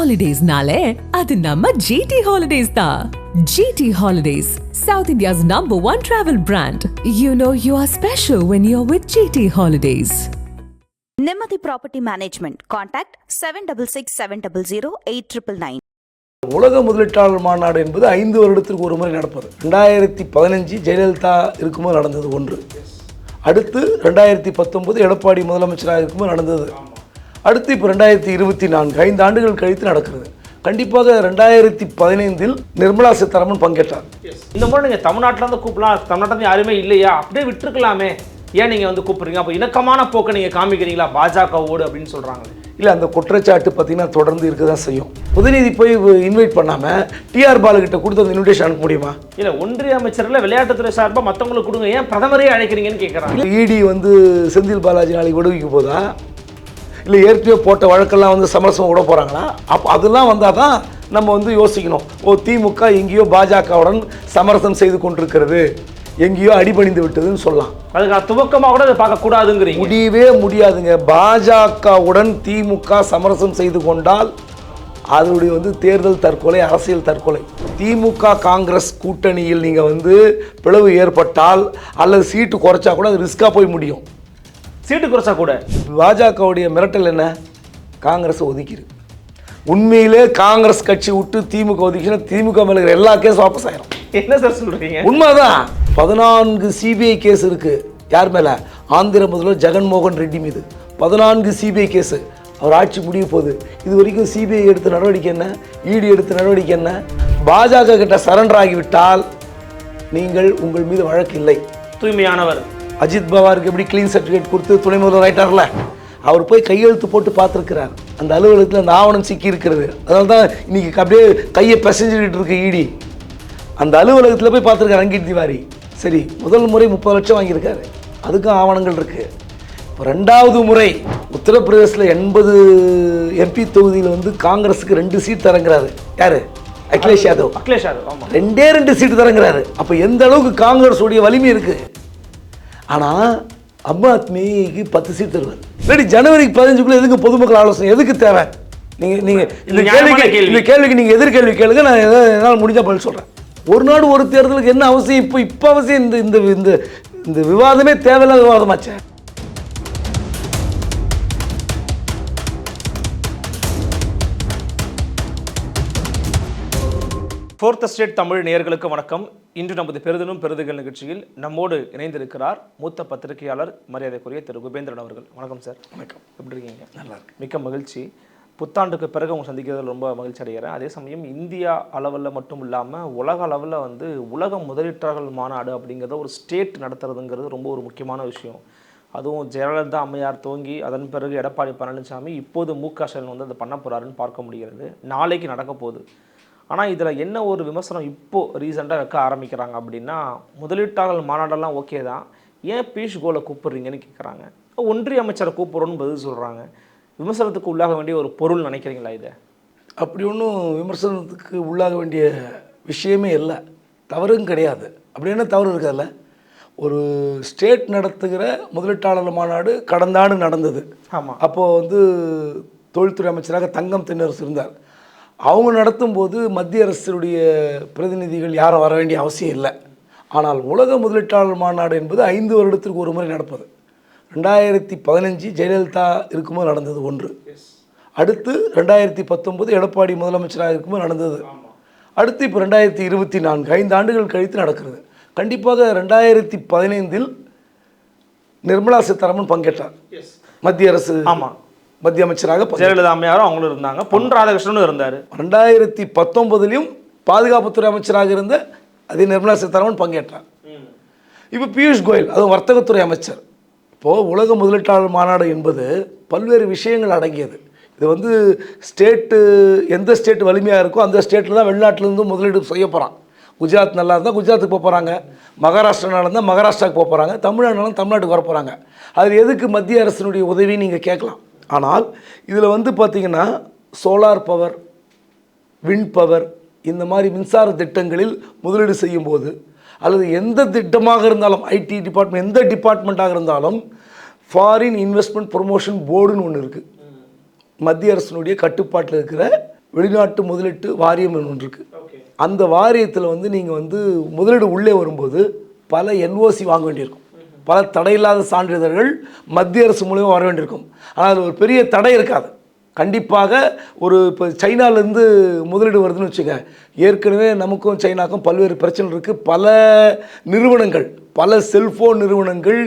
ஹாலிடேஸ்னாலே அது நம்ம ஜிடி ஹாலிடேஸ் தான் GT Holidays south India's number one travel brand you know you are special when you are with GT Holidays நிம்மதி property management contact seven double six seven double zero eight triple nine உலக முதலீட்டாளர் மாநாடு என்பது ஐந்து வருடத்திற்கு ஒரு முறை நடப்பது. ரெண்டாயிரத்தி பதினஞ்சு ஜெயலலிதா இருக்கும்போது நடந்தது ஒன்று. அடுத்து ரெண்டாயிரத்தி பத்தொன்பது எடப்பாடி முதலமைச்சராக இருக்கும்போது நடந்தது. அடுத்து இப்போ ரெண்டாயிரத்தி இருபத்தி நான்கு ஐந்து ஆண்டுகள் கழித்து நடக்கிறது. கண்டிப்பாக ரெண்டாயிரத்தி பதினைந்தில் நிர்மலா சீதாராமன் பங்கேற்றார். இந்த முறை நீங்கள் தமிழ்நாட்டில் இருந்து கூப்பிடலாம். தமிழ்நாட்டில் யாருமே இல்லையா? அப்படியே விட்டுருக்கலாமே. ஏன் நீங்கள் வந்து கூப்பிடுறீங்க? அப்போ இணக்கமான போக்கை நீங்கள் காமிக்கிறீங்களா? பாஜகவோடு அப்படின்னு சொல்கிறாங்க இல்லை அந்த குற்றச்சாட்டு பார்த்தீங்கன்னா தொடர்ந்து இருக்க தான் செய்யும். உதயநிதி போய் இன்வைட் பண்ணாமல் டிஆர் பாலுகிட்ட கொடுத்து அந்த இன்விடேஷன் அனுப்ப முடியுமா? இல்லை ஒன்றிய அமைச்சரில் விளையாட்டுத்துறை சார்பாக மற்றவங்களுக்கு கொடுங்க. ஏன் பிரதமரே அழைக்கிறீங்கன்னு கேட்குறாங்க இடி வந்து செந்தில் பாலாஜி நாளைக்கு விடுவிக்க போதா? இல்லை ஏற்கனவே போட்ட வழக்கெல்லாம் வந்து சமரசம் விட போகிறாங்களா அப்போ அதெல்லாம் வந்தால் தான் நம்ம வந்து யோசிக்கணும். ஓ திமுக எங்கேயோ பாஜகவுடன் சமரசம் செய்து கொண்டிருக்கிறது. எங்கேயோ அடிபணிந்து விட்டதுன்னு சொல்லலாம். அதுக்கு துவக்கமாக கூட அதை பார்க்கக்கூடாதுங்கிறீங்க முடியவே முடியாதுங்க. பாஜகவுடன் திமுக சமரசம் செய்து கொண்டால் அதனுடைய வந்து தேர்தல் தற்கொலை அரசியல் தற்கொலை. திமுக காங்கிரஸ் கூட்டணியில் நீங்கள் வந்து பிளவு ஏற்பட்டால் அல்லது சீட்டு குறைச்சா கூட அது ரிஸ்க்காக போய் முடியும். சீட்டு குறைச்சா கூட. பாஜகவுடைய மிரட்டல் என்ன? காங்கிரஸ் ஒதுக்கிடு உண்மையிலே காங்கிரஸ் கட்சி விட்டு திமுக ஒதுக்கினா திமுக மேலே எல்லா கேஸும் வாபஸ் ஆயிரும். என்ன சார் சொல்கிறீங்க உண்மைதான். பதினான்கு சிபிஐ கேஸ் இருக்கு. யார் மேல? ஆந்திர முதல்வர் ஜெகன்மோகன் ரெட்டி மீது. பதினான்கு சிபிஐ கேஸ். அவர் ஆட்சி முடிய போகுது. இது வரைக்கும் சிபிஐ எடுத்த நடவடிக்கை என்ன? இடி எடுத்த நடவடிக்கை என்ன? பாஜக கிட்ட சரண்டர் ஆகிவிட்டால் நீங்கள் உங்கள் மீது வழக்கு இல்லை. தூய்மையானவர். அஜித் பவாருக்கு எப்படி க்ளீன் சர்டிஃபிகேட் கொடுத்து துணை முதல்வர் ஆயிட்டார்ல? அவர் போய் கையெழுத்து போட்டு பார்த்துருக்கிறார். அந்த அலுவலகத்தில் அந்த ஆவணம் சிக்கி இருக்கிறது அதனால தான் இன்னைக்கு அப்படியே கையை பிசைஞ்சுக்கிட்டு இருக்கு இடி அந்த அலுவலகத்தில் போய் பார்த்துருக்காரு ரங்கீத் திவாரி. சரி முதல் முறை முப்பது லட்சம் வாங்கியிருக்காரு. அதுக்கும் ஆவணங்கள் இருக்கு. இப்போ ரெண்டாவது முறை உத்தரப்பிரதேசில் எண்பது எம்பி தொகுதியில் வந்து காங்கிரஸுக்கு ரெண்டு சீட் தரங்கிறாரு. யாரு? அகிலேஷ் யாதவ். அகிலேஷ் யாதவ் ரெண்டே ரெண்டு சீட்டு தரங்கிறாரு. அப்போ எந்த அளவுக்கு காங்கிரஸ் உடைய வலிமை இருக்கு? ஆனால் அம் ஆத்மிக்கு பத்து சீட் தருவார். இல்லாட்டி ஜனவரிக்கு பதினஞ்சுக்குள்ள எதுக்கு பொதுமக்கள் ஆலோசனை? எதுக்கு தேவை? நீங்க நீங்க இந்த கேள்விக்கு கேள்வி. இந்த கேள்விக்கு நீங்க எதிர்கேள்வி கேளுங்க நான் எதாவது என்னால் முடிஞ்ச பதில் சொல்றேன். ஒரு நாடு ஒரு தேர்தலுக்கு என்ன அவசியம்? இப்போ இப்போ அவசியம் இந்த இந்த இந்த இந்த விவாதமே தேவையில்லாத விவாதமாச்சே. ஃபோர்த் ஸ்டேட் தமிழ் நேயர்களுக்கு வணக்கம். இன்று நமது பெருதினும் பெருதுகள் நிகழ்ச்சியில் நம்மோடு இணைந்திருக்கிறார் மூத்த பத்திரிகையாளர் மரியாதைக்குரிய திரு. குபேந்திரன் அவர்கள். வணக்கம் சார். வணக்கம். எப்படி இருக்கீங்க? நல்லா இருக்கு மிக்க மகிழ்ச்சி. புத்தாண்டுக்கு பிறகு உங்க சந்திக்கிறதுல ரொம்ப மகிழ்ச்சி அடைகிறேன். அதே சமயம் இந்தியா அளவில் மட்டும் இல்லாமல் உலக அளவில் வந்து உலக முதலீட்டாளர்கள் மாநாடு அப்படிங்கிறத ஒரு ஸ்டேட் நடத்துறதுங்கிறது ரொம்ப ஒரு முக்கியமான விஷயம். அதுவும் ஜெயலலிதா அம்மையார் துவங்கி அதன் பிறகு எடப்பாடி பழனிசாமி இப்போது மு க ஸ்டாலின் வந்து அதை பண்ண போறாருன்னு பார்க்க முடிகிறது. நாளைக்கு நடக்க போகுது. ஆனால் இதில் என்ன ஒரு விமர்சனம் இப்போ ரீசெண்டாக வைக்க ஆரம்பிக்கிறாங்க அப்படின்னா முதலீட்டாளர் மாநாடெல்லாம் ஓகே தான். ஏன் பீஷ் கோலை கூப்பிடுறீங்கன்னு கேட்குறாங்க ஒன்றிய அமைச்சரை கூப்பிட்றோன்னு பதில் சொல்கிறாங்க விமர்சனத்துக்கு உள்ளாக வேண்டிய ஒரு பொருள் நினைக்கிறீங்களா இதை? அப்படி ஒன்றும் விமர்சனத்துக்கு உள்ளாக வேண்டிய விஷயமே இல்லை. தவறும் கிடையாது. அப்படி என்ன தவறு இருக்காதுல்ல ஒரு ஸ்டேட் நடத்துகிற முதலீட்டாளர் மாநாடு கடந்த ஆண்டு நடந்தது. ஆமாம் அப்போது வந்து தொழில்துறை அமைச்சராக தங்கம் தென்னரசு இருந்தார். அவங்க நடத்தும்போது மத்திய அரசுடைய பிரதிநிதிகள் யாரும் வர வேண்டிய அவசியம் இல்லை. ஆனால் உலக முதலீட்டாளர் மாநாடு என்பது ஐந்து வருடத்திற்கு ஒரு முறை நடப்பது. ரெண்டாயிரத்தி பதினஞ்சு ஜெயலலிதா இருக்கும்போது நடந்தது ஒன்று. அடுத்து ரெண்டாயிரத்தி பத்தொன்பது எடப்பாடி முதலமைச்சராக இருக்கும்போது நடந்தது. அடுத்து இப்போ ரெண்டாயிரத்தி இருபத்தி நான்கு ஐந்து ஆண்டுகள் கழித்து நடக்கிறது. கண்டிப்பாக ரெண்டாயிரத்தி பதினைந்தில் நிர்மலா சீதாராமன் பங்கேற்றார். மத்திய அரசு ஆமாம் மத்திய அமைச்சராக. ஜெயலலிதா அம்மையாரும் அவங்களும் இருந்தாங்க. பொன் ராதாகிருஷ்ணனும் இருந்தார். ரெண்டாயிரத்தி பத்தொன்பதுலையும் பாதுகாப்புத்துறை அமைச்சராக இருந்த அதே நிர்மலா சீதாராமன் பங்கேற்றார். இப்போ பியூஷ் கோயல் அது வர்த்தகத்துறை அமைச்சர். இப்போது உலக முதலீட்டாளர் மாநாடு என்பது பல்வேறு விஷயங்கள் அடங்கியது. இது வந்து ஸ்டேட்டு எந்த ஸ்டேட் வலிமையாக இருக்கோ அந்த ஸ்டேட்டில் தான் வெளிநாட்டிலேருந்து முதலீடு செய்ய போகிறான் குஜராத் நல்லா இருந்தால் குஜராத்துக்கு போக போகிறாங்க மகாராஷ்டிரா நல்லா இருந்தால் மகாராஷ்டிராவுக்கு போக போகிறாங்க தமிழ்நாடுனாலும் தமிழ்நாட்டுக்கு வர போகிறாங்க அதில் எதுக்கு மத்திய அரசினுடைய உதவி நீங்கள் கேட்கலாம். ஆனால் இதில் வந்து பார்த்தீங்கன்னா சோலார் பவர் விண்ட் பவர் இந்த மாதிரி மின்சார திட்டங்களில் முதலீடு செய்யும்போது அல்லது எந்த திட்டமாக இருந்தாலும் ஐடி டிபார்ட்மெண்ட் எந்த டிபார்ட்மெண்ட்டாக இருந்தாலும் ஃபாரின் இன்வெஸ்ட்மெண்ட் ப்ரொமோஷன் போர்டுன்னு ஒன்று இருக்குது மத்திய அரசினுடைய கட்டுப்பாட்டில் இருக்கிற வெளிநாட்டு முதலீட்டு வாரியம் ஒன்று இருக்கு. அந்த வாரியத்தில் வந்து நீங்கள் வந்து முதலீடு உள்ளே வரும்போது பல என்ஓசி வாங்க வேண்டியிருக்கும். பல தடையில்லாத சான்றிதழ்கள் மத்திய அரசு மூலியமாக வர வேண்டியிருக்கும். ஆனால் அது ஒரு பெரிய தடை இருக்காது. கண்டிப்பாக ஒரு இப்போ சைனாலேருந்து முதலீடு வருதுன்னு வச்சுக்க ஏற்கனவே நமக்கும் சைனாக்கும் பல்வேறு பிரச்சனை இருக்குது பல நிறுவனங்கள் பல செல்ஃபோன் நிறுவனங்கள்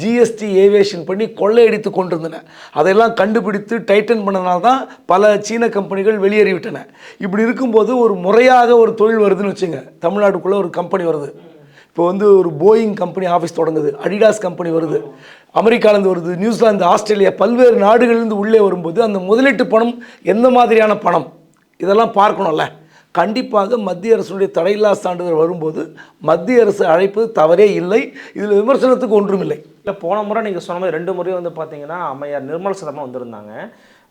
ஜிஎஸ்டி ஏவியேஷன் பண்ணி கொள்ளையடித்து கொண்டிருந்தன. அதையெல்லாம் கண்டுபிடித்து டைட்டன் பண்ணனால தான் பல சீன கம்பெனிகள் வெளியேறிவிட்டன. இப்படி இருக்கும்போது ஒரு முறையாக ஒரு தொழில் வருதுன்னு வச்சுங்க தமிழ்நாட்டுக்குள்ளே ஒரு கம்பெனி வருது. இப்போ வந்து ஒரு போயிங் கம்பெனி ஆஃபீஸ் தொடங்குது. அடிடாஸ் கம்பெனி வருது. அமெரிக்காலேருந்து வருது. நியூசிலாந்து ஆஸ்திரேலியா பல்வேறு நாடுகள்லேருந்து உள்ளே வரும்போது அந்த முதலீட்டு பணம் எந்த மாதிரியான பணம்? இதெல்லாம் பார்க்கணும்ல. கண்டிப்பாக மத்திய அரசுடைய தடையில்லா சான்றிதழ் வரும்போது மத்திய அரசு அழைப்பது தவறே இல்லை. இதில் விமர்சனத்துக்கு ஒன்றும் இல்லை இல்லை போன முறை நீங்கள் சொன்ன மாதிரி ரெண்டு முறையும் வந்து பார்த்தீங்கன்னா அம்மையார் நிர்மலா சீதாராமன் வந்திருந்தாங்க.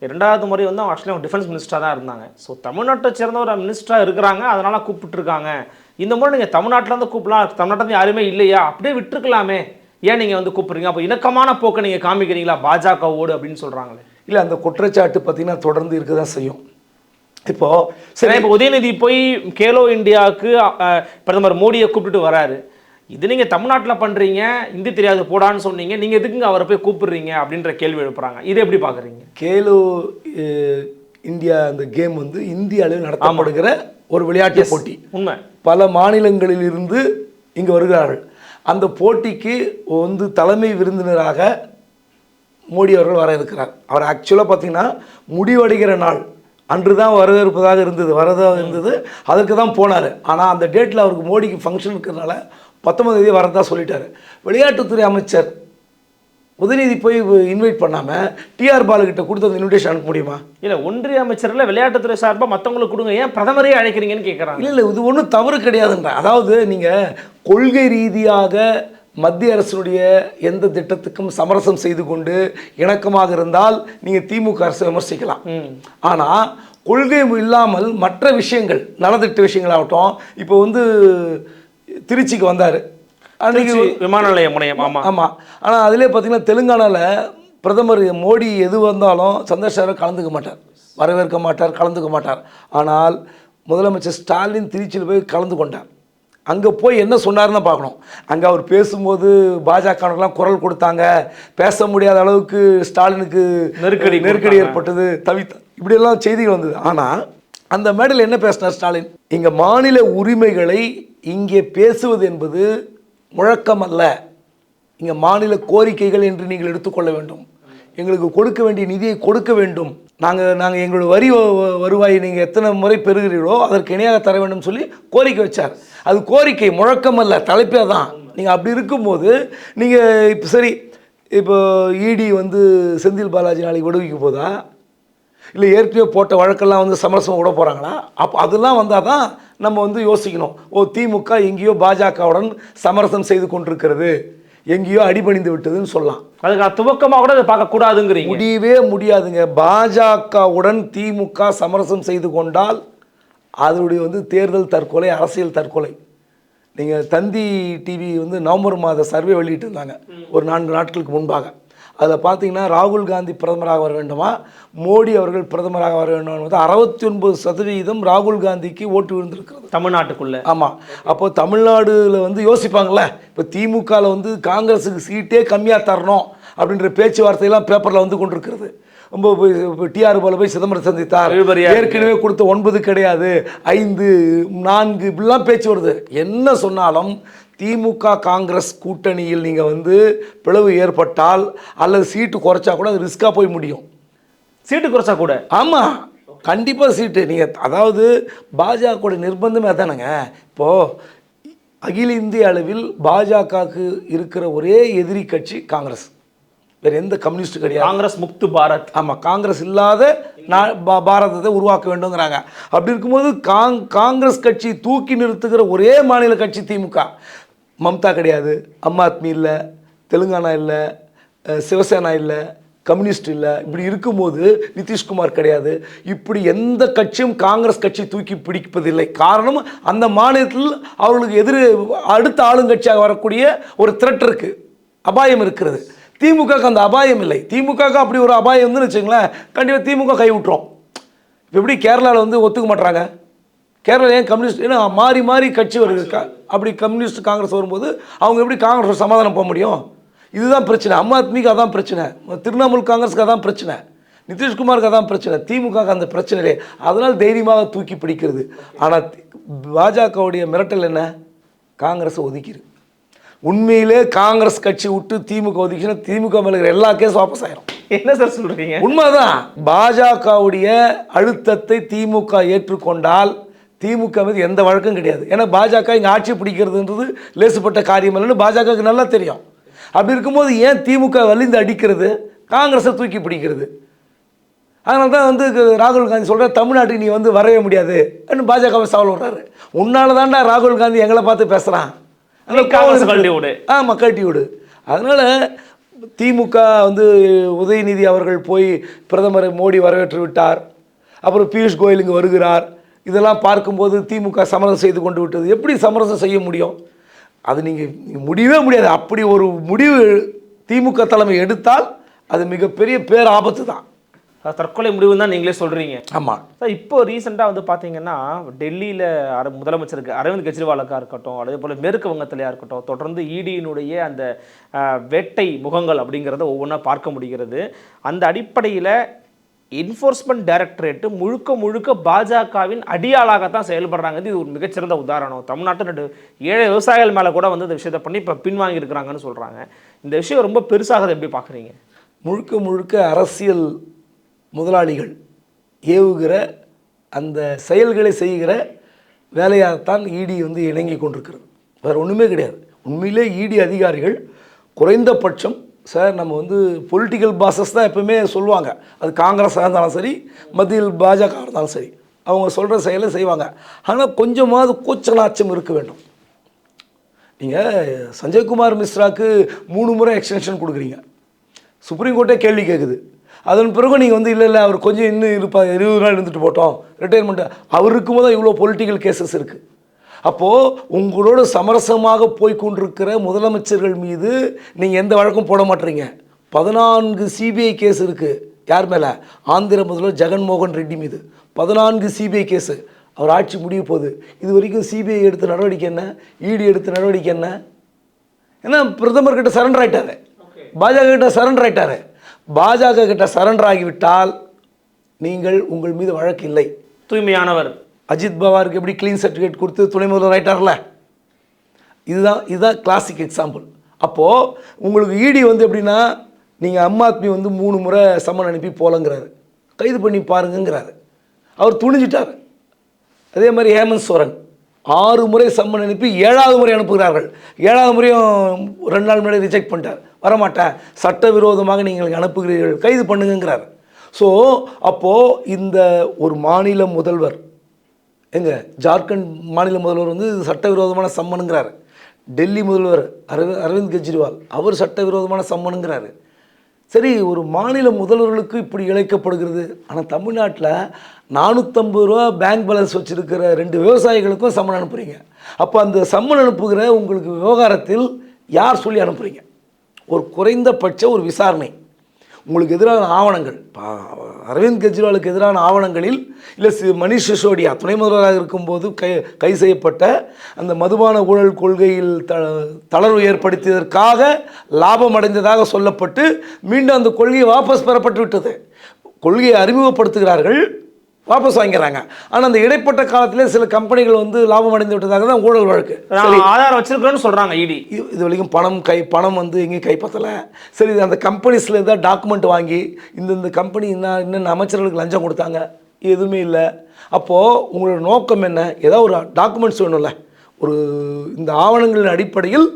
ரெண்டாவது முறை வந்து அவங்க ஆக்சுவலி அவங்க டிஃபென்ஸ் மினிஸ்டராக தான் இருந்தாங்க. ஸோ தமிழ்நாட்டை சேர்ந்த ஒரு மினிஸ்டராக இருக்கிறாங்க. அதனால் கூப்பிட்டுருக்காங்க. இந்த முறை நீங்கள் தமிழ்நாட்டிலேருந்து கூப்பிடலாம் தமிழ்நாட்டில் யாருமே இல்லையா? அப்படியே விட்டுருக்கலாமே. ஏன் நீங்கள் வந்து கூப்பிடுறீங்க? அப்போ இணக்கமான போக்கை நீங்கள் காமிக்கிறீங்களா? பாஜகவோடு அப்படின்னு சொல்கிறாங்களே இல்லை அந்த குற்றச்சாட்டு பார்த்தீங்கன்னா தொடர்ந்து இருக்க தான் செய்யும் இப்போது சரி. இப்போ உதயநிதி போய் கேலோ இந்தியாவுக்கு பிரதமர் மோடியை கூப்பிட்டுட்டு வராரு. இது நீங்கள் தமிழ்நாட்டில் பண்ணுறீங்க ஹிந்தி தெரியாது போடான்னு சொன்னீங்க நீங்கள் எதுக்குங்க அவரை போய் கூப்பிடுறீங்க அப்படின்ற கேள்வி எழுப்புறாங்க. இதை எப்படி பார்க்குறீங்க கேலோ இந்தியா அந்த கேம் வந்து இந்திய அளவில் நடத்தப்படுகிற ஒரு விளையாட்டு போட்டி. உண்மை. பல மாநிலங்களில் இருந்து இங்கு வருகிறார்கள். அந்த போட்டிக்கு வந்து தலைமை விருந்தினராக மோடி அவர்கள் வர இருக்கிறார். அவர் ஆக்சுவலாக பார்த்தீங்கன்னா முடிவடைகிற நாள் அன்று தான் வரவேற்பதாக இருந்தது வரதாக இருந்தது. அதற்கு தான் போனார். ஆனால் அந்த டேட்டில் அவருக்கு மோடிக்கு ஃபங்க்ஷன் இருக்கிறதுனால பத்தொன்பது தேதி வரதான் சொல்லிட்டார். விளையாட்டுத்துறை அமைச்சர் உதயநிதி போய் இன்வைட் பண்ணாமல் டிஆர் பாலுகிட்ட கொடுத்து அந்த இன்விடேஷன் அனுப்ப முடியுமா? இல்லை ஒன்றிய அமைச்சரில் விளையாட்டுத்துறை சார்பாக மற்றவங்களுக்கு கொடுங்க. ஏன் பிரதமரே அழைக்கிறீங்கன்னு கேட்குறாங்க இல்லை இல்லை இது ஒன்றும் தவறு கிடையாதுன்ற. அதாவது நீங்கள் கொள்கை ரீதியாக மத்திய அரசினுடைய எந்த திட்டத்துக்கும் சமரசம் செய்து கொண்டு இணக்கமாக இருந்தால் நீங்கள் திமுக அரசை விமர்சிக்கலாம். ஆனால் கொள்கை இல்லாமல் மற்ற விஷயங்கள் நலத்திட்ட விஷயங்களாகட்டும் இப்போ வந்து திருச்சிக்கு வந்தார். திருச்சி விமான நிலைய முனையம் ஆமாம் ஆமாம் ஆனால் அதிலே பார்த்தீங்கன்னா தெலுங்கானாவில் பிரதமர் மோடி எது வந்தாலும் சந்திரசேகர் கலந்துக்க மாட்டார். வரவேற்க மாட்டார் கலந்துக்க மாட்டார். ஆனால் முதலமைச்சர் ஸ்டாலின் திருச்சியில் போய் கலந்து கொண்டார். அங்கே போய் என்ன சொன்னாருன்னு பார்க்கணும். அங்கே அவர் பேசும்போது பாஜகலாம் குரல் கொடுத்தாங்க. பேச முடியாத அளவுக்கு ஸ்டாலினுக்கு நெருக்கடி நெருக்கடி ஏற்பட்டது தவித்த இப்படியெல்லாம் செய்திகள் வந்தது. ஆனால் அந்த மேடையில் என்ன பேசினார் ஸ்டாலின்? இங்கே மாநில உரிமைகளை இங்கே பேசுவது என்பது முழக்கம் அல்ல இங்கே மாநில கோரிக்கைகள் என்று நீங்கள் எடுத்துக்கொள்ள வேண்டும். எங்களுக்கு கொடுக்க வேண்டிய நிதியை கொடுக்க வேண்டும். நாங்கள் நாங்கள் எங்களோட வரி வருவாயை நீங்கள் எத்தனை முறை பெறுகிறீர்களோ அதற்கு இணையாக தர வேண்டும் சொல்லி கோரிக்கை வச்சார். அது கோரிக்கை முழக்கம் அல்ல தலைப்பே தான் நீங்கள் அப்படி இருக்கும்போது நீங்கள் இப்போ சரி இப்போ இடி வந்து செந்தில் பாலாஜி நாளைக்கு விடுவிக்க போதா? இல்லை ஏற்கனவே போட்ட வழக்கெல்லாம் வந்து சமரசம் விட போகிறாங்களா அப்போ அதெல்லாம் வந்தால் தான் நம்ம வந்து யோசிக்கணும். ஓ திமுக எங்கேயோ பாஜகவுடன் சமரசம் செய்து கொண்டிருக்கிறது. எங்கேயோ அடிபணிந்து விட்டதுன்னு சொல்லலாம். அதுக்கு துவக்கமாக கூட அதை பார்க்கக்கூடாதுங்கிறீங்க முடியவே முடியாதுங்க. பாஜகவுடன் திமுக சமரசம் செய்து கொண்டால் அதனுடைய வந்து தேர்தல் தற்கொலை அரசியல் தற்கொலை. நீங்கள் தந்தி டிவி வந்து நவம்பர் மாத சர்வே வெளியிட்டு இருந்தாங்க ஒரு நான்கு நாட்களுக்கு முன்பாக. அதில் பார்த்தீங்கன்னா ராகுல் காந்தி பிரதமராக வர வேண்டுமா? மோடி அவர்கள் பிரதமராக வர வேண்டும் என்பது அறுபத்தி ஒன்பது சதவீதம் ராகுல் காந்திக்கு ஓட்டு விழுந்திருக்கிறது. தமிழ்நாட்டுக்குள்ள. ஆமாம் அப்போ தமிழ்நாடுல வந்து யோசிப்பாங்களே இப்போ திமுகவில் வந்து காங்கிரஸுக்கு சீட்டே கம்மியாக தரணும் அப்படின்ற பேச்சுவார்த்தையெல்லாம் பேப்பரில் வந்து கொண்டிருக்கிறது. ரொம்ப டிஆர் போல போய் சிதம்பரம் சந்தித்தார். ஏற்கனவே கொடுத்த ஒன்பது கிடையாது ஐந்து நான்கு இப்படிலாம் பேச்சு வருது. என்ன சொன்னாலும் திமுக காங்கிரஸ் கூட்டணியில் நீங்கள் வந்து பிளவு ஏற்பட்டால் அல்லது சீட்டு குறைச்சா கூட அது ரிஸ்க்காக போய் முடியும். சீட்டு குறைச்சா கூட? ஆமாம் கண்டிப்பாக சீட்டு. நீங்கள் அதாவது பாஜகவோட நிர்பந்தமே அதானுங்க. இப்போது அகில இந்திய அளவில் பாஜகவுக்கு இருக்கிற ஒரே எதிரி கட்சி காங்கிரஸ். வேறு எந்த கம்யூனிஸ்ட் கிடையாது. காங்கிரஸ் முக்து பாரத். ஆமாம் காங்கிரஸ் இல்லாத பாரதத்தை உருவாக்க வேண்டுங்கிறாங்க அப்படி இருக்கும்போது காங் காங்கிரஸ் கட்சி தூக்கி நிறுத்துகிற ஒரே மாநில கட்சி திமுக. மம்தா கிடையாது அம்மா ஆத்மி இல்லை தெலுங்கானா இல்லை சிவசேனா இல்லை கம்யூனிஸ்ட் இல்லை இப்படி இருக்கும்போது நிதிஷ்குமார் கிடையாது. இப்படி எந்த கட்சியும் காங்கிரஸ் கட்சி தூக்கி பிடிப்பதில்லை. காரணம் அந்த மாநிலத்தில் அவர்களுக்கு எதிர் அடுத்த ஆளுங்கட்சியாக வரக்கூடிய ஒரு த்ரெட் இருக்குது அபாயம் இருக்கிறது. திமுகவுக்கு அந்த அபாயம் இல்லை. திமுகவுக்கு அப்படி ஒரு அபாயம் வந்துன்னு வச்சுங்களேன் கண்டிப்பாக திமுக கை விட்டுரும். இப்போ எப்படி கேரளாவில் வந்து ஒத்துக்க மாட்டுறாங்க கேரளா ஏன் கம்யூனிஸ்ட் ஏன்னா மாறி மாறி கட்சி வருது. க- அப்படி கம்யூனிஸ்ட் காங்கிரஸ் வரும்போது அவங்க எப்படி காங்கிரஸ் சமாதானம் போக முடியும்? இதுதான் பிரச்சனை. அம்மா ஆத்மிக்கு அதான் பிரச்சனை. திரிணாமுல் காங்கிரஸ்க்கு அதான் பிரச்சனை. நிதிஷ்குமாருக்கு அதான் பிரச்சனை. திமுக அந்த பிரச்சனை இல்லை அதனால் தைரியமாக தூக்கி பிடிக்கிறது. ஆனால் பாஜகவுடைய மிரட்டல் என்ன? காங்கிரஸை ஒதுக்கிடு உண்மையிலே காங்கிரஸ் கட்சி விட்டு திமுக ஒதுக்கினா திமுக மேல இருக்கிற எல்லா கேஸும் வாபஸ் ஆயிரும். என்ன சார் சொல்றீங்க? உண்மைதான். பாஜகவுடைய அழுத்தத்தை திமுக ஏற்றுக்கொண்டால் திமுக மீது எந்த வழக்கும் கிடையாது. ஏன்னா பாஜக இங்கே ஆட்சி பிடிக்கிறதுன்றது லேசுப்பட்ட காரியம் இல்லைன்னு பாஜகவுக்கு நல்லா தெரியும். அப்படி இருக்கும்போது ஏன் திமுக வலிந்து அடிக்கிறது? காங்கிரஸை தூக்கி பிடிக்கிறது. அதனால தான் வந்து ராகுல் காந்தி சொல்கிற தமிழ்நாட்டுக்கு நீ வந்து வரவே முடியாது. அப்படின்னு பாஜகவை சவால் விடுறாரு. உன்னால தான்டா ராகுல் காந்தி எங்களை பார்த்து பேசுகிறான் காங்கிரஸை விடு. ஆமாம் கழட்டி விடு. அதனால் திமுக வந்து உதயநிதி அவர்கள் போய் பிரதமர் மோடி வரவேற்று விட்டார். அப்புறம் பியூஷ் கோயல் இங்கே வருகிறார். இதெல்லாம் பார்க்கும்போது திமுக சமரசம் செய்து கொண்டு விட்டது. எப்படி சமரசம் செய்ய முடியும்? அது நீங்கள் முடியவே முடியாது. அப்படி ஒரு முடிவு திமுக தலைமை எடுத்தால் அது மிகப்பெரிய பேர் ஆபத்து தான் தற்கொலை முடிவு தான் நீங்களே சொல்றீங்க. ஆமாம் சார் இப்போ ரீசெண்டாக வந்து பார்த்தீங்கன்னா டெல்லியில் அர முதலமைச்சருக்கு அரவிந்த் கெஜ்ரிவாலுக்கா இருக்கட்டும் அதே போல் மேற்கு வங்கத்திலையா இருக்கட்டும் தொடர்ந்து இடியினுடைய அந்த வேட்டை முகங்கள் அப்படிங்கிறத ஒவ்வொன்றா பார்க்க முடிகிறது. அந்த அடிப்படையில் என்ஃபோர்ஸ்மெண்ட் டைரக்டரேட்டு முழுக்க முழுக்க பாஜகவின் அடியாளாகத்தான் செயல்படுறாங்க இது ஒரு மிகச்சிறந்த உதாரணம். தமிழ்நாட்டு ஏழை விவசாயிகள் மேலே கூட வந்து இந்த விஷயத்தை பண்ணி இப்போ பின்வாங்கியிருக்கிறாங்கன்னு சொல்கிறாங்க இந்த விஷயம் ரொம்ப பெருசாக எப்படி பார்க்குறீங்க முழுக்க முழுக்க அரசியல் முதலாளிகள் ஏவுகிற அந்த செயல்களை செய்கிற வேலையாகத்தான் இடி வந்து இணங்கி கொண்டிருக்கிறது. வேறு ஒன்றுமே கிடையாது. உண்மையிலே இடி அதிகாரிகள் குறைந்தபட்சம் சார் நம்ம வந்து பொலிட்டிக்கல் பாசஸ் தான் எப்பவுமே சொல்லுவாங்க. அது காங்கிரஸாக இருந்தாலும் சரி மத்தியில் பாஜக இருந்தாலும் சரி அவங்க சொல்கிற செயலை செய்வாங்க. ஆனால் கொஞ்சமாவது கூச்சலாச்சம் இருக்க வேண்டும். நீங்கள் சஞ்சய்குமார் மிஸ்ராவுக்கு மூணு முறை எக்ஸ்டென்ஷன் கொடுக்குறீங்க. சுப்ரீம் கோர்ட்டே கேள்வி கேட்குது அதன் பிறகு நீங்கள் வந்து இல்லை இல்லை அவர் கொஞ்சம் இன்னும் இருப்பா இருபது நாள் இருந்துட்டு போட்டோம். ரிட்டையர்மெண்ட்டு அவருக்கும் தான் இவ்வளோ பொலிட்டிக்கல் கேசஸ் இருக்குது அப்போது உங்களோட சமரசமாக போய் கொண்டிருக்கிற முதலமைச்சர்கள் மீது நீங்கள் எந்த வழக்கும் போட மாட்டீங்க. பதினான்கு சிபிஐ கேஸ் இருக்குது யார் மேலே? ஆந்திர முதல்வர் ஜெகன்மோகன் ரெட்டி மீது. பதினான்கு சிபிஐ கேஸு அவர் ஆட்சி முடிய போகுது. இது வரைக்கும் சிபிஐ எடுத்த நடவடிக்கை என்ன? இடி எடுத்த நடவடிக்கை என்ன? ஏன்னா பிரதமர் கிட்ட சரண்டர் ஆயிட்டாரு. பாஜக கிட்ட சரண்டர் ஆயிட்டாரு. பாஜக கிட்ட சரண்டர் ஆகிவிட்டால் நீங்கள் உங்கள் மீது வழக்கு இல்லை. தூய்மையானவர். அஜித் பவாருக்கு எப்படி க்ளீன் சர்டிஃபிகேட் கொடுத்து துணை முதல்வர் ஆகிட்டார்ல இதுதான் இதுதான் கிளாசிக் எக்ஸாம்பிள் அப்போது உங்களுக்கு இடி வந்து எப்படின்னா நீங்கள் அம்மா ஆத்மி வந்து மூணு முறை சம்மன் அனுப்பி போலங்கிறாரு. கைது பண்ணி பாருங்கங்கிறாரு. அவர் துணிஞ்சிட்டார். அதே மாதிரி ஹேமந்த் சோரன். ஆறு முறை சம்மன் அனுப்பி ஏழாவது முறை அனுப்புகிறார்கள். ஏழாவது முறையும் ரெண்டு நாள் முன்னாடி ரிஜெக்ட் பண்ணிட்டார். வரமாட்டேன். சட்டவிரோதமாக நீங்கள் அனுப்புகிறீர்கள். கைது பண்ணுங்கிறார் ஸோ அப்போது இந்த ஒரு மாநில முதல்வர் எங்க ஜார்க்கண்ட் மாநில முதல்வர் வந்து சட்டவிரோதமான சம்மனுங்கிறாரு. டெல்லி முதல்வர் அரவி அரவிந்த் கெஜ்ரிவால் அவர் சட்டவிரோதமான சம்மனுங்கிறாரு. சரி ஒரு மாநில முதல்வர்களுக்கு இப்படி இழைக்கப்படுகிறது. ஆனால் தமிழ்நாட்டில் நானூற்றம்பது ரூபா பேங்க் பேலன்ஸ் வச்சுருக்கிற ரெண்டு விவசாயிகளுக்கும் சம்மன் அனுப்புகிறீங்க அப்போ அந்த சம்மன் அனுப்புகிற உங்களுக்கு விவகாரத்தில் யார் சொல்லி அனுப்புகிறீங்க ஒரு குறைந்தபட்ச ஒரு விசாரணை. உங்களுக்கு எதிரான ஆவணங்கள். பா அரவிந்த் கெஜ்ரிவாலுக்கு எதிரான ஆவணங்களில் இல்லை சி மணிஷ் சிசோடியா துணை முதல்வராக இருக்கும்போது கை கை செய்யப்பட்ட அந்த மதுபான ஊழல் கொள்கையில் த தளர்வு ஏற்படுத்தியதற்காக லாபம் அடைந்ததாக சொல்லப்பட்டு மீண்டும் அந்த கொள்கையை வாபஸ் பெறப்பட்டு விட்டது. கொள்கையை அறிமுகப்படுத்துகிறார்கள். வாபஸ் வாங்கிறாங்க ஆனால் அந்த இடைப்பட்ட காலத்திலே சில கம்பெனிகள் வந்து லாபம் அடைந்து விட்டதாக தான் ஊழல் வழக்கு. ஆதாரம் வச்சிருக்கேன்னு சொல்றாங்க இடி. இது வரைக்கும் பணம் கை பணம் வந்து எங்கேயும் கைப்பற்றலை. சரி இது அந்த கம்பெனிஸில் ஏதாவது டாக்குமெண்ட் வாங்கி இந்த இந்த கம்பெனி என்ன இன்னும் அமைச்சர்களுக்கு லஞ்சம் கொடுத்தாங்க. எதுவுமே இல்லை. அப்போது உங்களோட நோக்கம் என்ன? ஏதாவது ஒரு டாக்குமெண்ட்ஸ் வேணும்ல. ஒரு இந்த ஆவணங்களின் அடிப்படையில்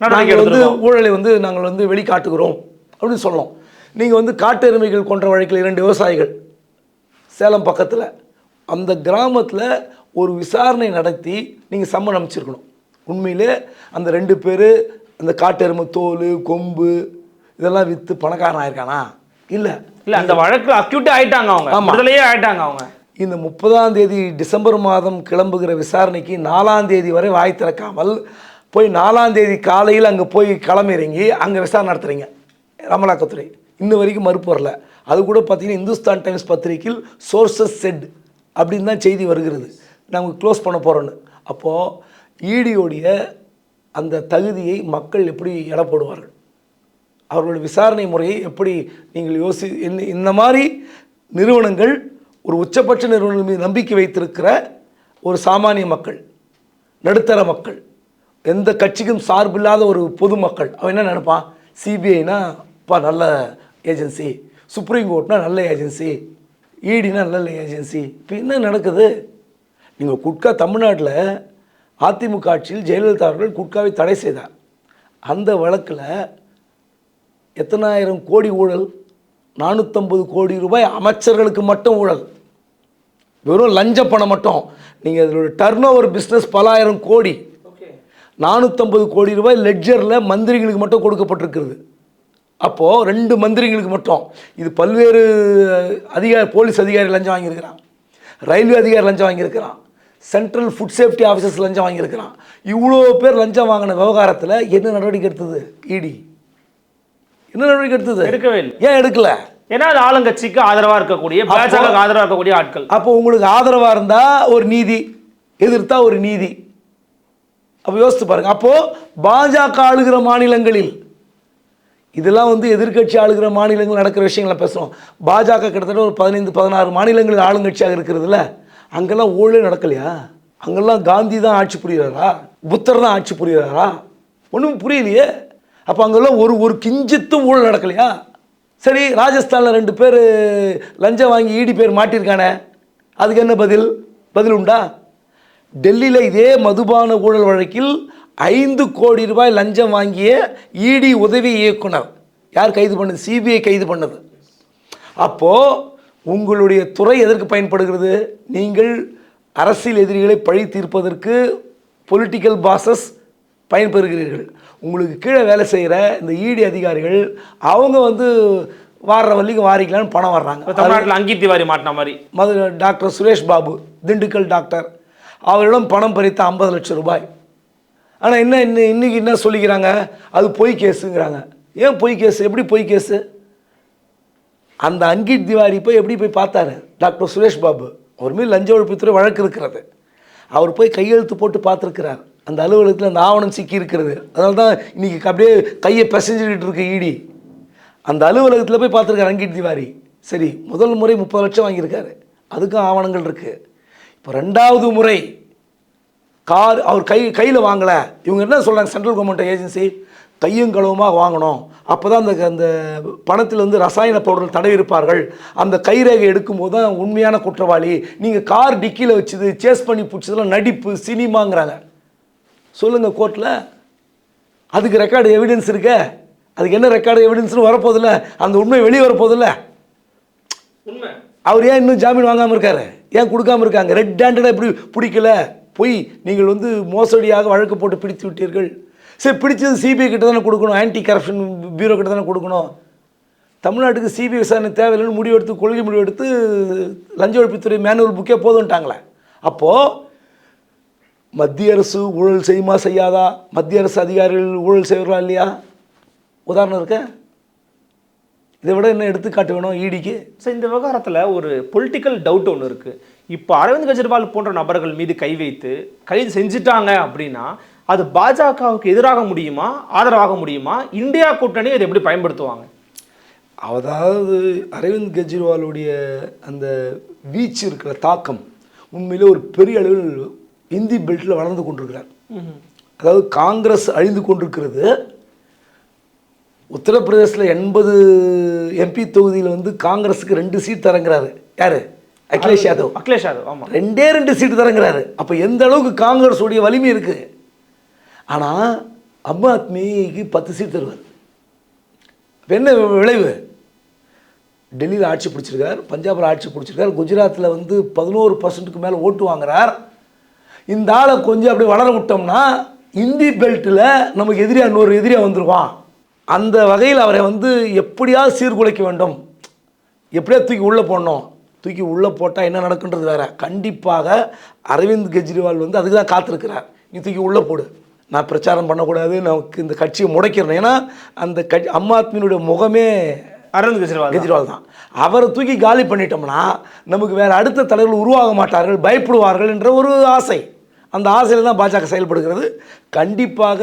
நாங்கள் வந்து. ஊழலை வந்து நாங்கள் வந்து வெளிக்காட்டுகிறோம். அப்படின்னு சொல்லணும். நீங்கள் வந்து காட்டு எருமைகள் கொன்ற வழக்கில் இரண்டு விவசாயிகள். சேலம் பக்கத்தில் அந்த கிராமத்தில் ஒரு விசாரணை நடத்தி நீங்கள் சம்மன் அமைச்சிருக்கணும் உண்மையிலே அந்த ரெண்டு பேர் அந்த காட்டெருமை தோல் கொம்பு இதெல்லாம் விற்று பணக்காரன் ஆயிருக்கானா? இல்லை. இல்ல அந்த வழக்கு அக்யூட்டே ஆயிட்டாங்க அவங்க. ஆமா. விடுதலையே ஆயிட்டாங்க அவங்க. இந்த முப்பதாம் தேதி டிசம்பர் மாதம் கிளம்புகிற விசாரணைக்கு நாலாம் தேதி வரை வாய் திறக்காமல் போய் நாலாம் தேதி காலையில் அங்கே போய் களமிறங்கி அங்கே விசாரணை நடத்துறீங்க. அமலாக்கத்துறை இன்ன வரைக்கும் மறுப்பு வரல. அது கூட பார்த்தீங்கன்னா இந்துஸ்தான் டைம்ஸ் பத்திரிகையில் சோர்சஸ் செட் அப்படின்னு தான் செய்தி வருகிறது. நாங்கள் க்ளோஸ் பண்ண போகிறோன்னு அப்போது ஈடியோடைய அந்த தகுதியை மக்கள் எப்படி எடை போடுவார்கள் அவர்களுடைய விசாரணை முறையை எப்படி நீங்கள் யோசி இந்த- இந்த மாதிரி நிறுவனங்கள் ஒரு உச்சபட்ச நிறுவனங்கள் மீது நம்பிக்கை வைத்திருக்கிற ஒரு சாமானிய மக்கள் நடுத்தர மக்கள் எந்த கட்சிக்கும் சார்பில்லாத ஒரு பொதுமக்கள் அவன் என்ன நினைப்பான்? சிபிஐனா பா நல்ல ஏஜென்சி. சுப்ரீம் கோர்ட்னா நல்ல ஏஜென்சி இடினா நல்ல ஏஜென்சி இப்போ என்ன நடக்குது? நீங்கள் குட்கா தமிழ்நாட்டில் அதிமுக ஆட்சியில் ஜெயலலிதா அவர்கள் குட்காவை தடை செய்தார். அந்த வழக்கில் எத்தனாயிரம் கோடி ஊழல் நானூற்றம்பது கோடி ரூபாய் அமைச்சர்களுக்கு மட்டும் ஊழல். வெறும் லஞ்ச பணம் மட்டும். நீங்கள் இதோட டர்ன் ஓவர் பிஸ்னஸ் பல ஆயிரம் கோடி நானூற்றம்பது கோடி ரூபாய் லெட்ஜரில் மந்திரிகளுக்கு மட்டும் கொடுக்கப்பட்டிருக்கிறது. அப்போது ரெண்டு மந்திரிகளுக்கு மட்டும். இது பல்வேறு அதிகாரி போலீஸ் அதிகாரி லஞ்சம் வாங்கியிருக்கிறான். ரயில்வே அதிகாரி லஞ்சம் வாங்கியிருக்கிறான். சென்ட்ரல் ஃபுட் சேஃப்டி ஆஃபீஸர்ஸ் லஞ்சம் வாங்கியிருக்கிறான். இவ்வளோ பேர் லஞ்சம் வாங்கின விவகாரத்தில் என்ன நடவடிக்கை எடுத்தது இடி என்ன நடவடிக்கை எடுத்தது? எடுக்கவே இல்லை. ஏன் எடுக்கல? ஏன்னா அது ஆளுங்கட்சிக்கு ஆதரவா இருக்கக்கூடிய பாஜக ஆதரவா இருக்கக்கூடிய ஆட்கள். அப்போ உங்களுக்கு ஆதரவாக இருந்தால் ஒரு நீதி எதிர்த்தா ஒரு நீதி. அப்போ யோசித்து பாருங்க. அப்போ பாஜக ஆளுகிற மாநிலங்களில் இதெல்லாம் வந்து எதிர்க்கட்சி ஆளுகிற மாநிலங்கள் நடக்கிற விஷயங்களை பேசுகிறோம் பாஜக கிட்டத்தட்ட ஒரு பதினைந்து பதினாறு மாநிலங்களில் ஆளுங்கட்சியாக இருக்கிறதுல அங்கெல்லாம் ஊழலே நடக்கலையா? அங்கெல்லாம் காந்தி தான் ஆட்சி புரிகிறாரா? புத்தர் தான் ஆட்சி புரிகிறாரா? ஒன்றும் புரியலையே. அப்போ அங்கெல்லாம் ஒரு ஒரு கிஞ்சித்தும் ஊழல் நடக்கலையா? சரி ராஜஸ்தானில் ரெண்டு பேர் லஞ்சம் வாங்கி ஈடி பேர் மாட்டியிருக்கானே அதுக்கு என்ன பதில்? பதில் உண்டா? டெல்லியில் இதே மதுபான ஊழல் வழக்கில் ஐந்து கோடி ரூபாய் லஞ்சம் வாங்கிய இடி உதவி இயக்குனர். யார் கைது பண்ணது? சிபிஐ கைது பண்ணது. அப்போது உங்களுடைய துறை எதற்கு பயன்படுகிறது? நீங்கள் அரசியல் எதிரிகளை பழி தீர்ப்பதற்கு பொலிட்டிக்கல் பாசஸ் பயன்பெறுகிறீர்கள். உங்களுக்கு கீழே வேலை செய்கிற இந்த இடி அதிகாரிகள் அவங்க வந்து வாடுற வள்ளிக்கு வாரிக்கலான்னு பணம் வர்றாங்க. தமிழ்நாட்டுல அங்கீத் திவாரி மாட்டின மாதிரி. மது டாக்டர் சுரேஷ் பாபு திண்டுக்கல் டாக்டர் அவரிடம் பணம் பறித்த ஐம்பது லட்சம் ரூபாய். ஆனால் என்ன இன்னும் இன்றைக்கி என்ன சொல்லிக்கிறாங்க? அது பொய் கேஸுங்கிறாங்க. ஏன் பொய் கேஸு? எப்படி பொய் கேஸு? அந்த அங்கிட் திவாரி போய் எப்படி போய் பார்த்தாரு? டாக்டர் சுரேஷ் பாபு. அவர் மீது லஞ்ச ஒழிப்புத்துறை வழக்கு இருக்கிறது. அவர் போய் கையெழுத்து போட்டு பார்த்துருக்கிறார். அந்த அலுவலகத்தில் அந்த ஆவணம் சிக்கி இருக்கிறது. அதனால தான் இன்னைக்கு அப்படியே கையை பிசைஞ்சுக்கிட்டு இருக்கு ஈடி அந்த அலுவலகத்தில் போய் பார்த்துருக்காரு அங்கிட் திவாரி. சரி முதல் முறை முப்பது லட்சம் வாங்கியிருக்காரு. அதுக்கும் ஆவணங்கள் இருக்குது இப்போ ரெண்டாவது முறை கார் அவர் கை கையில் வாங்கலை. இவங்க என்ன சொல்கிறாங்க சென்ட்ரல் கவர்மெண்ட் ஏஜென்சி கையும் களவுமா வாங்கணும். அப்போ தான் அந்த அந்த பணத்தில் வந்து ரசாயன பவுடர் தடவி இருப்பார்கள். அந்த கைரேகை எடுக்கும்போது தான் உண்மையான குற்றவாளி. நீங்கள் கார் டிக்கியில் வச்சது சேஸ் பண்ணி பிடிச்சதெல்லாம் நடிப்பு சினிமாங்கிறாங்க. சொல்லுங்கள் கோர்ட்டில் அதுக்கு ரெக்கார்டு எவிடன்ஸ் இருக்க. அதுக்கு என்ன ரெக்கார்டு எவிடன்ஸ்னு வரப்போதில்ல. அந்த உண்மை வெளியே வரப்போதில்ல. உண்மை. அவர் ஏன் இன்னும் ஜாமீன் வாங்காமல் இருக்காரு? ஏன் கொடுக்காம இருக்காங்க? ரெட் ஹேண்டடாக இப்படி பிடிக்கல. பொய் நீங்கள் வந்து மோசடியாக வழக்கு போட்டு பிடித்து விட்டீர்கள். சரி பிடிச்சது சிபிஐ கிட்ட தானே கொடுக்கணும் ஆன்டி கரப்ஷன் பியூரோ கிட்ட தானே கொடுக்கணும். தமிழ்நாட்டுக்கு சிபிஐ விசாரணை தேவையில்லைன்னு முடிவெடுத்து கொள்கை முடிவெடுத்து லஞ்ச ஒழிப்புத்துறை மேனுவல் புக்கே போதும்ட்டாங்களே. அப்போது மத்திய அரசு ஊழல் செய்யுமா செய்யாதா? மத்திய அரசு அதிகாரிகள் ஊழல் செய்வார்களா இல்லையா? உதாரணம் இருக்க? இதை விட என்ன எடுத்துக்காட்டு வேணும் ஈடிக்கு ஸோ இந்த விவகாரத்தில் ஒரு பொலிட்டிக்கல் டவுட் ஒன்று இருக்குது இப்போ அரவிந்த் கெஜ்ரிவால் போன்ற நபர்கள் மீது கை வைத்து கைது செஞ்சுட்டாங்க அப்படின்னா அது பாஜகவுக்கு எதிராக முடியுமா ஆதரவாக முடியுமா? இந்தியா கூட்டணி அதை எப்படி பயன்படுத்துவாங்க? அதாவது அரவிந்த் கெஜ்ரிவாலுடைய அந்த வீச்சு இருக்கிற தாக்கம் உண்மையிலே ஒரு பெரிய அளவில் இந்தி பெல்ட்டில் வளர்ந்து கொண்டிருக்கிறார். அதாவது காங்கிரஸ் அழிந்து கொண்டிருக்கிறது. உத்தரப்பிரதேசில் எண்பது எம்பி தொகுதியில் வந்து காங்கிரஸுக்கு ரெண்டு சீட் தரங்கிறாரு. யாரு? அகிலேஷ் யாதவ். அகிலேஷ் யாதவ் ஆமா. ரெண்டே ரெண்டு சீட்டு தரங்கிறாரு. அப்போ எந்த அளவுக்கு காங்கிரஸ் உடைய வலிமை இருக்கு? ஆனால் அம் ஆத்மிக்கு பத்து சீட் தருவார். என்ன விளைவு? டெல்லியில் ஆட்சி பிடிச்சிருக்கார் பஞ்சாபில் ஆட்சி பிடிச்சிருக்கார் குஜராத்தில் வந்து பதினோரு பர்சன்ட்டுக்கு மேலே ஓட்டு வாங்குறார். இந்த ஆளை கொஞ்சம் அப்படி வளர விட்டோம்னா இந்தி பெல்ட்டில் நமக்கு எதிரியாக இன்னொரு எதிரியாக வந்துருவான். அந்த வகையில் அவரை வந்து எப்படியாவது சீர்குலைக்க வேண்டும். எப்படியா தூக்கி உள்ளே போடணும். தூக்கி உள்ளே போட்டால் என்ன நடக்குன்றது வேற. கண்டிப்பாக அரவிந்த் கெஜ்ரிவால் வந்து அதுக்கு தான் காத்திருக்கிறார். நீ தூக்கி உள்ளே போடு. நான் பிரச்சாரம் பண்ணக்கூடாது. நமக்கு இந்த கட்சியை முடைக்கிறேன் ஏன்னா அந்த கட்சி அம் ஆத்மியினுடைய முகமே அரவிந்த் கெஜ்ரிவால். கெஜ்ரிவால் தான். அவரை தூக்கி காலி பண்ணிட்டோம்னா நமக்கு வேற அடுத்த தலைவர்கள் உருவாக மாட்டார்கள் பயப்படுவார்கள் என்ற ஒரு ஆசை. அந்த ஆசையில் தான் பாஜக செயல்படுகிறது. கண்டிப்பாக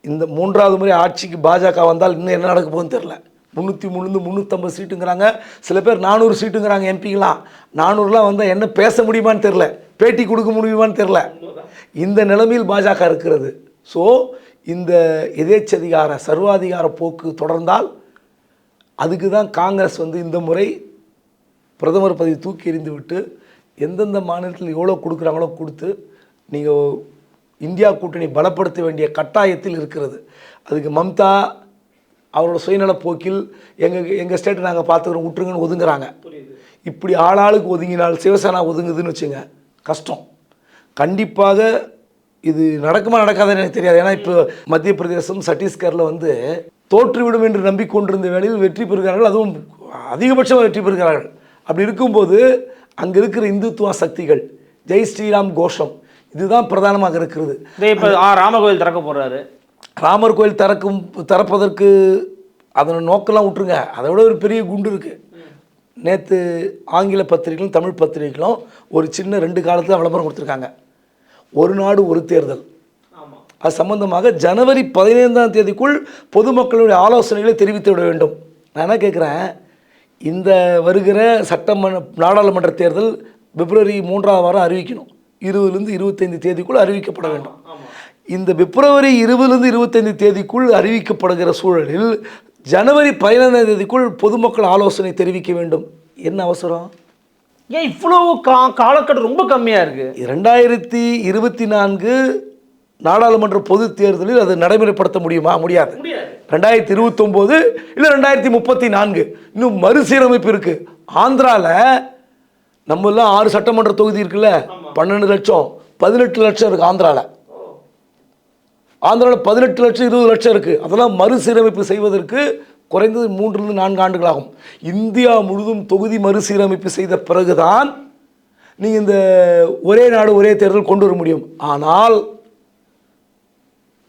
இந்த மூன்றாவது முறை ஆட்சிக்கு பாஜக வந்தால் இன்னும் என்ன நடக்க போகுதுன்னு தெரில முந்நூற்றி மூணுந்து முந்நூற்றம்பது சீட்டுங்கிறாங்க. சில பேர் நானூறு சீட்டுங்கிறாங்க எம்பிங்களாம் நானூறுலாம் வந்தால் என்ன பேச முடியுமான்னு தெரில பேட்டி கொடுக்க முடியுமான்னு தெரில இந்த நிலைமையில் பாஜக இருக்கிறது. ஸோ இந்த எதேச்சதிகார சர்வாதிகார போக்கு தொடர்ந்தால் அதுக்கு தான் காங்கிரஸ் வந்து இந்த முறை பிரதமர் பதவி தூக்கி எறிந்து விட்டு எந்தெந்த மாநிலத்தில் எவ்வளோ கொடுக்குறாங்களோ கொடுத்து நீங்கள் இந்தியா கூட்டணி பலப்படுத்த வேண்டிய கட்டாயத்தில் இருக்கிறது. அதுக்கு மம்தா அவரோட சுயநல போக்கில் எங்கள் எங்கள் ஸ்டேட்டை நாங்கள் பார்த்துக்கிறோம் விட்டுருங்கன்னு ஒதுங்குறாங்க. இப்படி ஆளாளுக்கு ஒதுங்கினால் சிவசேனா ஒதுங்குதுன்னு வச்சுங்க கஷ்டம். கண்டிப்பாக இது நடக்குமா நடக்காதுன்னு எனக்கு தெரியாது. ஏன்னா இப்போ மத்திய பிரதேசம் சத்தீஸ்கரில் வந்து தோற்றுவிடும் என்று நம்பிக்கொண்டிருந்த வேளையில் வெற்றி பெறுகிறார்கள். அதுவும் அதிகபட்சமாக வெற்றி பெறுகிறார்கள். அப்படி இருக்கும்போது அங்கே இருக்கிற இந்துத்துவ சக்திகள் ஜெய் ஸ்ரீராம் கோஷம் இதுதான் பிரதானமாக இருக்கிறது. இப்போ ஆ ராமகோவில் திறக்க போறாரு. ராமர் கோயில் திறக்கும் திறப்பதற்கு அதன் நோக்கெல்லாம் விட்டுருங்க. அதை விட ஒரு பெரிய குண்டு இருக்குது நேற்று ஆங்கில பத்திரிகைகளும் தமிழ் பத்திரிகைகளும் ஒரு சின்ன ரெண்டு காலத்தில் விளம்பரம் கொடுத்துருக்காங்க. ஒரு நாடு ஒரு தேர்தல். அது சம்பந்தமாக ஜனவரி பதினைந்தாம் தேதிக்குள் பொதுமக்களுடைய ஆலோசனைகளை தெரிவித்து விட வேண்டும். நான் என்ன கேட்குறேன் இந்த வருகிற சட்டமன்ற நாடாளுமன்ற தேர்தல் பிப்ரவரி மூன்றாவது வாரம் அறிவிக்கணும். இருபதுலேருந்து இருபத்தைந்து தேதிக்குள் அறிவிக்கப்பட வேண்டும். இந்த பிப்ரவரி இருபதுலேருந்து இருபத்தைந்து தேதிக்குள் அறிவிக்கப்படுகிற சூழலில் ஜனவரி பதினைந்தாம் தேதிக்குள் பொதுமக்கள் ஆலோசனை தெரிவிக்க வேண்டும். என்ன அவசரம்? ஏன் இவ்வளவு கா காலக்கட்டம் ரொம்ப கம்மியா இருக்கு? இரண்டாயிரத்தி இருபத்தி நான்கு நாடாளுமன்ற பொது தேர்தலில் அது நடைமுறைப்படுத்த முடியுமா? முடியாது. ரெண்டாயிரத்தி இருபத்தொம்போது இல்லை ரெண்டாயிரத்தி முப்பத்தி நான்கு இன்னும் மறுசீரமைப்பு இருக்கு. ஆந்திரால நம்ம எல்லாம் ஆறு சட்டமன்ற தொகுதி இருக்குல்ல? பன்னெண்டு லட்சம் பதினெட்டு லட்சம் இருக்கு ஆந்திரால. ஆந்திராவில் பதினெட்டு லட்சம் இருபது லட்சம் இருக்குது அதெல்லாம் மறுசீரமைப்பு செய்வதற்கு குறைந்தது மூன்றிலிருந்து நான்கு ஆண்டுகளாகும். இந்தியா முழுதும் தொகுதி மறுசீரமைப்பு செய்த பிறகுதான் நீங்கள் இந்த ஒரே நாடு ஒரே தேர்தல் கொண்டு வர முடியும். ஆனால்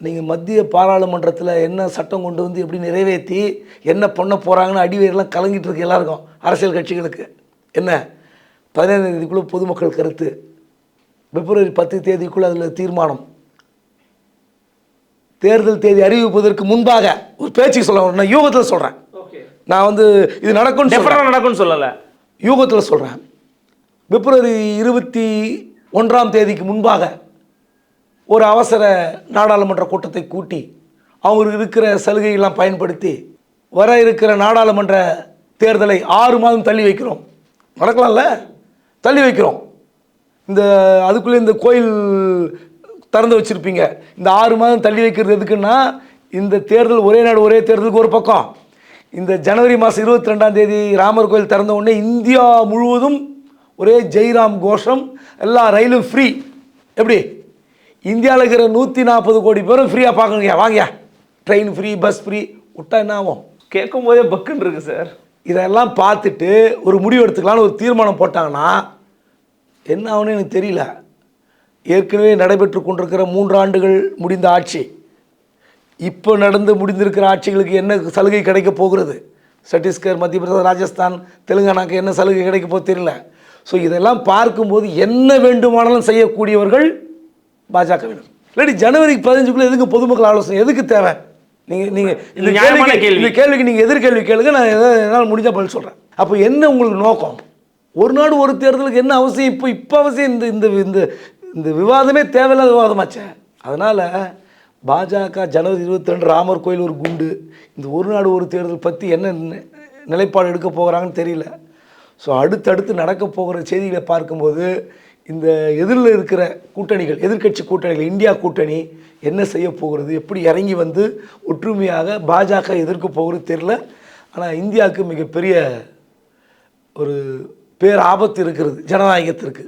நீங்கள் மத்திய பாராளுமன்றத்தில் என்ன சட்டம் கொண்டு வந்து எப்படி நிறைவேற்றி என்ன பண்ண போகிறாங்கன்னு அடிவேரெல்லாம் கலங்கிட்டு இருக்கு எல்லாருக்கும் அரசியல் கட்சிகளுக்கு. என்ன? பதினைந்தாம் தேதிக்குள்ளே பொதுமக்கள் கருத்து. பிப்ரவரி பத்து தேதிக்குள்ளே அதில் தீர்மானம். தேர்தல் தேதி அறிவிப்பதற்கு முன்பாக ஒரு பேச்சுக்கு சொல்ல நான் யூகத்தில் சொல்கிறேன் நான் வந்து இது. டெஃபரெண்டாக நடக்கும்னு சொல்லலை. யூகத்தில் சொல்கிறேன் பிப்ரவரி இருபத்தி ஒன்றாம் தேதிக்கு முன்பாக ஒரு அவசர நாடாளுமன்ற கூட்டத்தை கூட்டி அவங்களுக்கு இருக்கிற சலுகையெல்லாம் பயன்படுத்தி வர இருக்கிற நாடாளுமன்ற தேர்தலை ஆறு மாதம் தள்ளி வைக்கிறோம். நடக்கலாம்ல? தள்ளி வைக்கிறோம். இந்த அதுக்குள்ளே இந்த கோயில் திறந்து வச்சுருப்பீங்க. இந்த ஆறு மாதம் தள்ளி வைக்கிறது எதுக்குன்னா இந்த தேர்தல் ஒரே நாடு ஒரே தேர்தலுக்கு ஒரு பக்கம். இந்த ஜனவரி மாதம் இருபத்தி ரெண்டாம் தேதி ராமர் கோயில் திறந்த உடனே இந்தியா முழுவதும் ஒரே ஜெய்ராம் கோஷம் எல்லா ரயிலும் ஃப்ரீ எப்படி? இந்தியாவில் இருக்கிற நூற்றி நாற்பது கோடி பேரும் ஃப்ரீயாக பார்க்கணுங்க வாங்க ட்ரெயின் ஃப்ரீ பஸ் ஃப்ரீ விட்டா என்ன ஆகும்? கேட்கும் போதே பக்குன்னு இருக்கு சார் இதெல்லாம் பார்த்துட்டு ஒரு முடிவு எடுத்துக்கலாம்னு ஒரு தீர்மானம் போட்டாங்கன்னா என்ன ஆகும்னு எனக்கு தெரியல. ஏற்கனவே நடைபெற்று கொண்டிருக்கிற மூன்று ஆண்டுகள் முடிந்த ஆட்சி. இப்போ நடந்து முடிந்திருக்கிற ஆட்சிகளுக்கு என்ன சலுகை கிடைக்க போகிறது? சத்தீஸ்கர் மத்திய பிரதேசம் ராஜஸ்தான் தெலுங்கானாக்கு என்ன சலுகை கிடைக்க போகுது தெரியல. ஸோ இதெல்லாம் பார்க்கும்போது என்ன வேண்டுமானாலும் செய்யக்கூடியவர்கள் பாஜகவினர் இல்லாட்டி ஜனவரி பதினஞ்சுக்குள்ள எதுக்கு பொதுமக்கள் ஆலோசனை? எதுக்கு தேவை? நீங்கள் நீங்கள் இந்த கேள்விக்கு கேள்வி. இந்த கேள்விக்கு நீங்கள் எதிர்கேள்வி கேளுங்க. நான் எதாவது என்னால் முடிஞ்ச பதில் சொல்கிறேன் அப்போ என்ன உங்களுக்கு நோக்கம்? ஒரு நாடு ஒரு தேர்தலுக்கு என்ன அவசியம்? இப்போ இப்போ அவசியம் இந்த இந்த இந்த இந்த விவாதமே தேவையில்லாத விவாதமாச்சே அதனால் பாஜக ஜனவரி இருபத்தி ரெண்டு ராமர் கோயில் ஒரு குண்டு இந்த ஒரு நாடு ஒரு தேர்தல் பற்றி என்ன நிலைப்பாடு எடுக்க போகிறாங்கன்னு தெரியல. ஸோ அடுத்தடுத்து நடக்க போகிற செய்திகளை பார்க்கும்போது இந்த எதிரில் இருக்கிற கூட்டணிகள் எதிர்க்கட்சி கூட்டணிகள் இந்தியா கூட்டணி என்ன செய்ய போகிறது எப்படி இறங்கி வந்து ஒற்றுமையாக பாஜக எதிர்க்க போகிறது தெரியல. ஆனால் இந்தியாவுக்கு மிகப்பெரிய ஒரு பேர் ஆபத்து இருக்கிறது ஜனநாயகத்திற்கு.